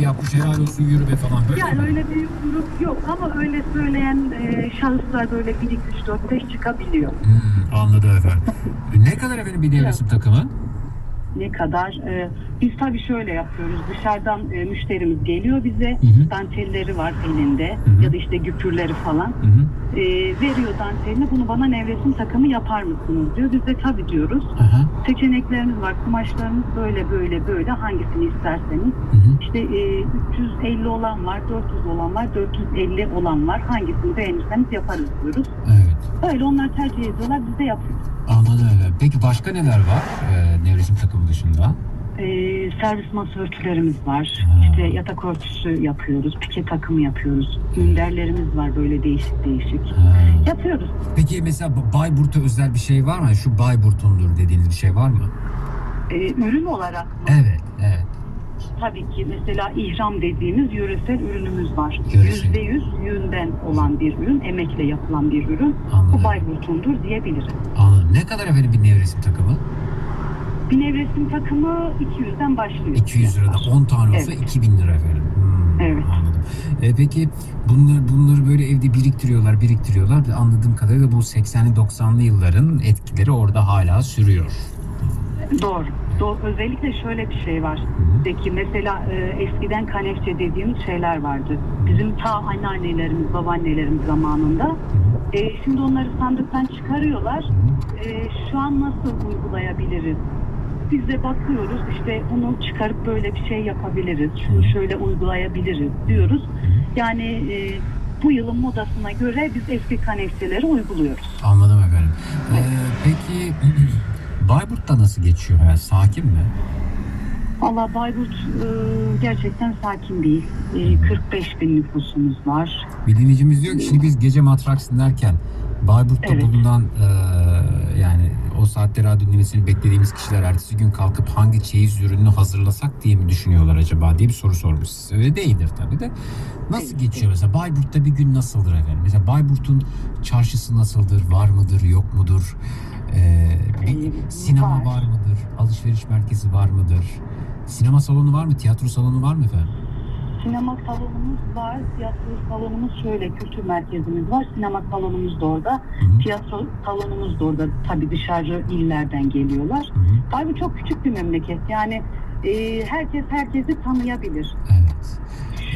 yapmış helal olsun yürü be falan böyle Yani öyle bir grup yok ama öyle söyleyen e, şahıslar böyle 1, 2, 3, 4, 5 çıkabiliyor. Hmm, anladım efendim. ne kadar efendim bir nevresim takımı? Ne kadar? E, biz tabii şöyle yapıyoruz. Dışarıdan e, müşterimiz geliyor bize. Hı hı. Dantelleri var elinde Hı hı. ya da işte güpürleri falan. Hı hı. E, veriyor dantelini. Bunu bana nevresim takımı yapar mısınız diyor. Biz de tabii diyoruz. Aha. Seçeneklerimiz var. Kumaşlarımız böyle böyle böyle. Hangisini isterseniz. Hı hı. İşte e, 350 olan var, 400 olan var, 450 olan var. Hangisini beğenirseniz yaparız diyoruz. Evet. Öyle onlar tercih ediyorlar, biz de yapıyoruz. Anladım efendim. Peki başka neler var e, nevresim takımı dışında? E, servis masa örtülerimiz var. Ha. İşte yatak örtüsü yapıyoruz, pike takımı yapıyoruz. Minderlerimiz var böyle değişik değişik. Ha. Yapıyoruz. Peki mesela bu Bayburt'a özel bir şey var mı? Şu Bayburt'undur dediğiniz bir şey var mı? E, ürün olarak mı? Evet, evet. Tabii ki mesela ihram dediğimiz yöresel ürünümüz var. Yöresel. %100 yünden olan bir ürün, emekle yapılan bir ürün. Anladım. Bu Bayburt'undur diyebiliriz. Anladım. Ne kadar efendim bir nevresim takımı? Bir nevresim takımı 200'den başlıyor. 200 liradan 10 tane olsa Evet. 2000 lira efendim. Hmm, Evet. Anladım. E, peki bunlar, bunları böyle evde biriktiriyorlar, biriktiriyorlar. Anladığım kadarıyla bu 80'li 90'lı yılların etkileri orada hala sürüyor. Doğru. Doğru. Özellikle şöyle bir şey var. Peki mesela e, eskiden kanefçe dediğimiz şeyler vardı. Bizim ta anneannelerimiz, babaannelerimiz zamanında. E, şimdi onları sandıktan çıkarıyorlar. E, şu an nasıl uygulayabiliriz? Biz de bakıyoruz işte bunu çıkarıp böyle bir şey yapabiliriz. Şunu şöyle uygulayabiliriz diyoruz. Yani e, bu yılın modasına göre biz eski kanefçeleri uyguluyoruz. Anladım efendim. E, peki Bayburt'ta nasıl geçiyor hayat? Sakin mi? Valla Bayburt e, gerçekten sakin değil. E, 45 bin nüfusumuz var. Bir dinleyicimiz diyor ki şimdi biz gece matraks dinlerken Bayburt'ta Evet. bulunan e, yani o saatte radyo dinlemesini beklediğimiz kişiler ertesi gün kalkıp hangi çeyiz ürününü hazırlasak diye mi düşünüyorlar acaba diye bir soru sormuş size. Öyle değildir tabii de. Nasıl Değil, geçiyor mesela Bayburt'ta bir gün nasıldır efendim? Mesela Bayburt'un çarşısı nasıldır? Var mıdır? Yok mudur? E, bir Ee, sinema var. mıdır? Alışveriş merkezi var mıdır? Sinema salonu var mı? Tiyatro salonu var mı efendim? Sinema salonumuz var. Tiyatro salonumuz şöyle kültür merkezimiz var. Sinema salonumuz da orada. Hı hı. Tiyatro salonumuz da orada. Tabii dışarı illerden geliyorlar. Hı hı. Bayburt çok küçük bir memleket. Yani e, herkes herkesi tanıyabilir. Evet.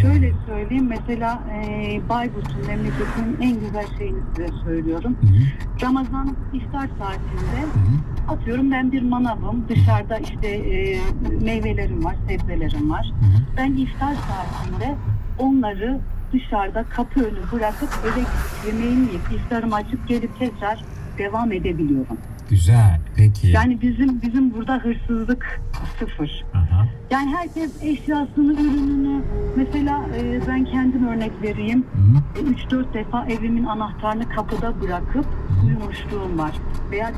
Şöyle söyleyeyim mesela e, Bayburt'un memleketinin en güzel şeyini size söylüyorum. Hı hı. Ramazan iftar saatinde Hı hı. Atıyorum ben bir manavım. Dışarıda işte e, meyvelerim var, sebzelerim var. Hı hı. Ben iftar saatinde onları dışarıda kapı önü bırakıp eve yemeğimi yiyip iftarımı açıp gelip tekrar devam edebiliyorum. Güzel. Peki. Yani bizim bizim burada hırsızlık sıfır. Yani herkes eşyasını, ürününü mesela e, ben kendim örnek vereyim. Hı hı. 3-4 defa evimin anahtarını kapıda bırakıp uyumuşluğum var. Veya